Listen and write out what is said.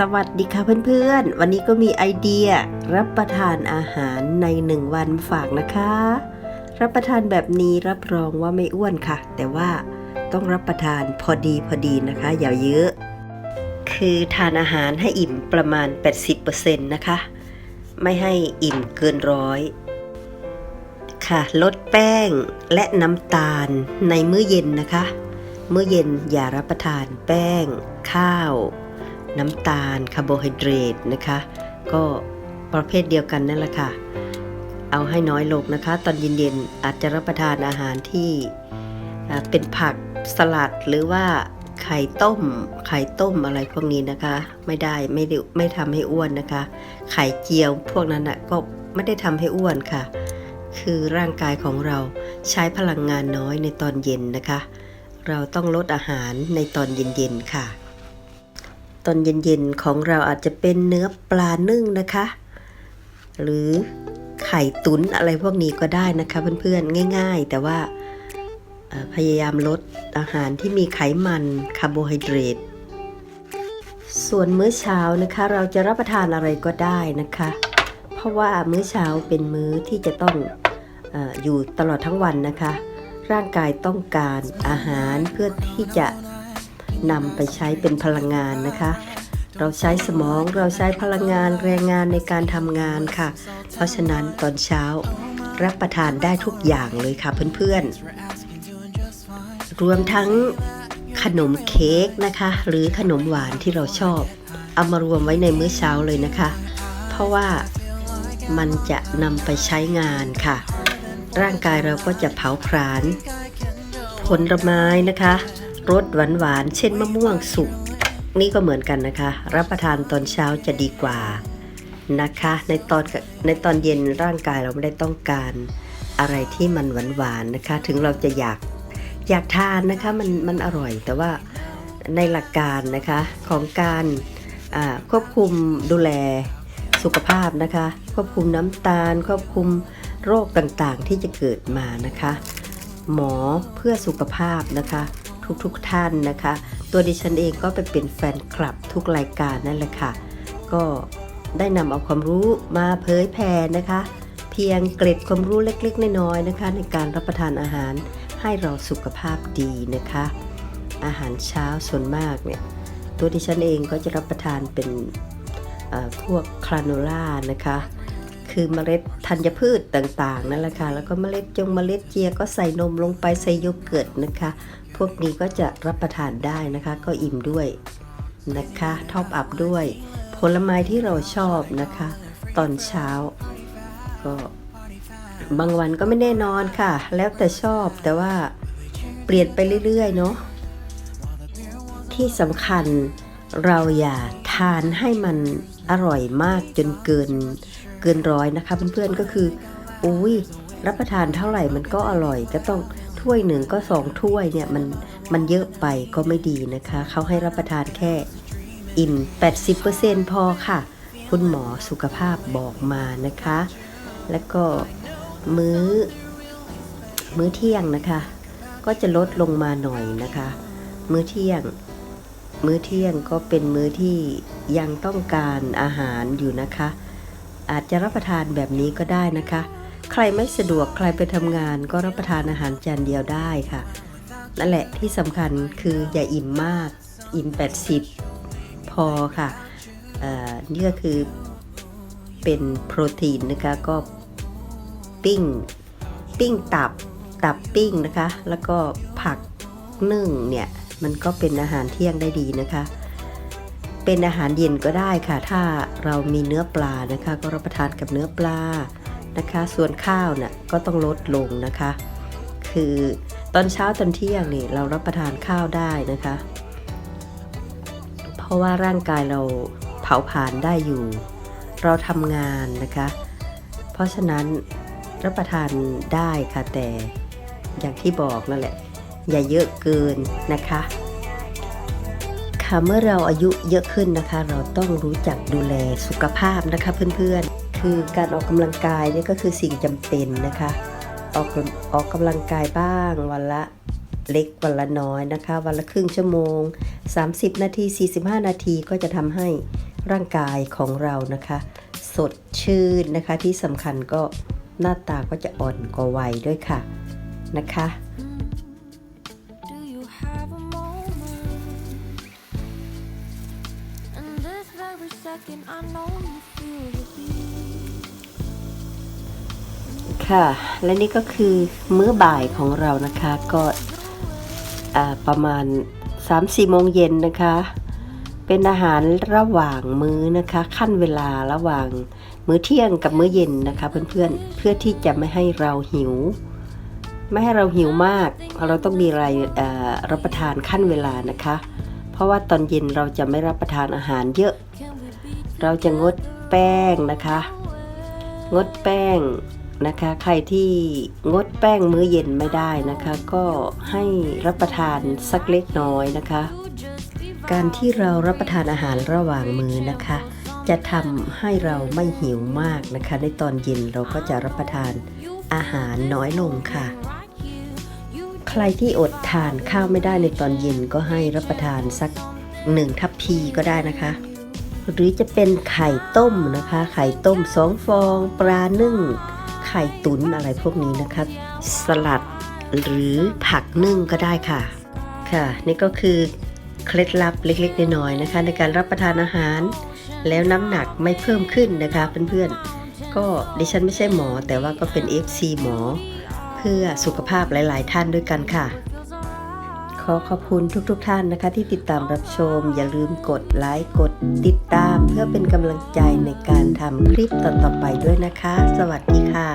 สวัสดีค่ะเพื่อนๆ วันนี้ก็มีไอเดียรับประทานอาหารในหนึ่งวันฝากนะคะ รับประทานแบบนี้รับรองว่าไม่อ้วนค่ะ แต่ว่าต้องรับประทานพอดีพอดีนะคะ อย่าเยอะ คือทานอาหารให้อิ่มประมาณ 80%นะคะ ไม่ให้อิ่มเกินร้อยค่ะ ลดแป้งและน้ำตาลในมื้อเย็นนะคะ มื้อเย็นอย่ารับประทานแป้ง ข้าว น้ำตาลคาร์โบไฮเดรตนะคะ ก็ประเภทเดียวกันนั่นแหละค่ะ เอาให้น้อยลงนะคะ ตอนเย็นๆอาจจะรับประทานอาหารที่เป็นผักสลัดหรือว่าไข่ต้ม ไข่ต้มอะไรพวกนี้นะคะ ไม่ได้ไม่ได้ไม่ทำให้อ้วนนะคะ ไข่เจียวพวกนั้นนะก็ไม่ได้ทำให้อ้วนค่ะ คือร่างกายของเราใช้พลังงานน้อยในตอนเย็นนะคะ เราต้องลดอาหารในตอนเย็นๆค่ะ ตอนเย็นๆของเราอาจจะเป็นเนื้อปลานึ่งนะคะ หรือไข่ตุ๋นอะไรพวกนี้ก็ได้นะคะเพื่อนๆง่าย ๆ แต่ว่าพยายามลดอาหารที่มีไขมันคาร์โบไฮเดรตส่วนมื้อเช้านะคะ เราจะรับประทานอะไรก็ได้นะคะ เพราะว่ามื้อเช้าเป็นมื้อที่จะต้องออยู่ตลอดทั้งวันนะคะ ร่างกายต้องการอาหารเพื่อที่จะ นำไปใช้เป็นพลังงานนะคะ เราใช้สมองเราใช้พลังงานแรงงานในการทำงานค่ะ เพราะฉะนั้นตอนเช้ารับประทานได้ทุกอย่างเลยค่ะเพื่อนๆ รวมทั้งขนมเค้กนะคะ หรือขนมหวานที่เราชอบ เอามารวมไว้ในมื้อเช้าเลยนะคะ เพราะว่ามันจะนำไปใช้งานค่ะ ร่างกายเราก็จะเผาผลาญผลไม้นะคะ รสหวานหวานเช่นมะม่วงสุก นี่ก็เหมือนกันนะคะ รับประทานตอนเช้าจะดีกว่านะคะ ในตอนในตอนเย็นร่างกายเราไม่ได้ต้องการอะไรที่มันหวานหวานนะคะ ถึงเราจะอยากอยากทานนะคะมันมันอร่อย แต่ว่าในหลักการนะคะของการควบคุมดูแลสุขภาพนะคะ ควบคุมน้ำตาล ควบคุมโรคต่างๆที่จะเกิดมานะคะ หมอเพื่อสุขภาพนะคะ ทุกๆทท่านนะคะ ตัวดิฉันเองก็ไปเป็นแฟนคลับทุกรายการนั่นแหละค่ะ ก็ได้นำเอาความรู้มาเผยแผ่นะคะ เพียงเกร็ดความรู้เล็กๆ น้อยๆนะคะ ในการรับประทานอาหารให้เราสุขภาพดีนะคะ อาหารเช้าส่วนมากเนี่ยตัวดิฉันเองก็จะรับประทานเป็นพวกคลาโนล่านะคะ คือเมล็ดธัญพืชต่างๆนั่นแหละค่ะแล้วก็เมล็ดจงเมล็ดเจียก็ใส่นมลงไปใส่โยเกิร์ตนะคะ พวกนี้ก็จะรับประทานได้นะคะ ก็อิ่มด้วยนะคะท็อปอัพด้วย ผลไม้ที่เราชอบนะคะ ตอนเช้า ก็บางวันก็ไม่แน่นอนค่ะ แล้วแต่ชอบแต่ว่าเปลี่ยนไปเรื่อยๆเนาะที่สำคัญเราอย่าทานให้มันอร่อยมากจนเกิน กินร้อยนะคะ เพื่อนๆก็คืออุ้ยรับประทานเท่าไหร่มันก็อร่อย ก็ต้องถ้วยหนึ่งก็สองถ้วยเนี่ยมันมันเยอะไปก็ไม่ดีนะคะเขาให้รับประทานแค่อิ่ม 80%พอค่ะ คุณหมอสุขภาพบอกมานะคะ แล้วก็มื้อ มื้อเที่ยงนะคะ ก็จะลดลงมาหน่อยนะคะ มื้อเที่ยง มื้อเที่ยงก็เป็นมื้อที่ยังต้องการอาหารอยู่นะคะ อาจจะรับประทานแบบนี้ก็ได้นะคะ ใครไม่สะดวกใครไปทำงานก็รับประทานอาหารจานเดียวได้ค่ะ นั่นแหละที่สำคัญคืออย่าอิ่มมาก อิ่ม 80 พอค่ะเอ่อนี่ก็คือเป็นโปรตีนนะคะก็ปิ้ง ปิ้งตับตับปิ้งนะคะ แล้วก็ผักนึ่งเนี่ย มันก็เป็นอาหารเที่ยงได้ดีนะคะ เป็นอาหารเย็นก็ได้ค่ะ ถ้าเรามีเนื้อปลานะคะ ก็รับประทานกับเนื้อปลานะคะ ส่วนข้าวน่ะก็ต้องลดลงนะคะ คือตอนเช้าตอนเที่ยงนี่เรารับประทานข้าวได้นะคะ เพราะว่าร่างกายเราเผาผลาญได้อยู่ เราทำงานนะคะ เพราะฉะนั้นรับประทานได้ค่ะแต่อย่างที่บอกนั่นแหละ อย่าเยอะเกินนะคะ ค่ะเมื่อเราอายุเยอะขึ้นนะคะ เราต้องรู้จักดูแลสุขภาพนะคะเพื่อนๆ คือการออกกำลังกายนี่ก็คือสิ่งจำเป็นนะคะ ออกออกกำลังกายบ้างวันละเล็กวันละน้อยนะคะ วันละครึ่งชั่วโมง 30 นาที 45 นาทีก็จะทำให้ร่างกายของเรานะคะ สดชื่นนะคะที่สำคัญก็หน้าตาก็จะอ่อนกว่าวัยด้วยค่ะนะคะ ค่ะ และนี่ก็คือมื้อบ่ายของเรานะคะ ก็ประมาณ 3-4โมงเย็นนะคะ เป็นอาหารระหว่างมื้อนะคะ ขั้นเวลาระหว่างมื้อเที่ยงกับมื้อเย็นนะคะ เพื่อนๆ เพื่อที่จะไม่ให้เราหิว ไม่ให้เราหิวมาก เราต้องมีอะไรรับประทานขั้นเวลานะคะ เพราะว่าตอนเย็นเราจะไม่รับประทานอาหารเยอะ เราจะงดแป้งนะคะ งดแป้งนะคะ ใครที่งดแป้งมื้อเย็นไม่ได้นะคะ ก็ให้รับประทานสักเล็กน้อยนะคะ การที่เรารับประทานอาหารระหว่างมื้อนะคะ จะทำให้เราไม่หิวมากนะคะ ในตอนเย็นเราก็จะรับประทานอาหารน้อยลงค่ะ ใครที่อดทานข้าวไม่ได้ในตอนเย็นก็ให้รับประทานสักหนึ่งทัพพีก็ได้นะคะ หรือจะเป็นไข่ต้มนะคะ ไข่ต้มสองฟอง ปลานึ่ง ไข่ตุ๋นอะไรพวกนี้นะคะ สลัดหรือผักนึ่งก็ได้ค่ะ ค่ะ นี่ก็คือเคล็ดลับเล็กๆน้อยๆนะคะ ในการรับประทานอาหาร แล้วน้ำหนักไม่เพิ่มขึ้นนะคะเพื่อนๆ ก็ดิฉันไม่ใช่หมอแต่ว่าก็เป็น FC หมอ เพื่อสุขภาพหลายๆ ท่านด้วยกันค่ะ ขอขอบคุณทุกๆทท่านนะคะที่ติดตามรับชม อย่าลืมกดไลค์กดติดตามเพื่อเป็นกำลังใจในการทำคลิปต่อๆไปด้วยนะคะ สวัสดีค่ะ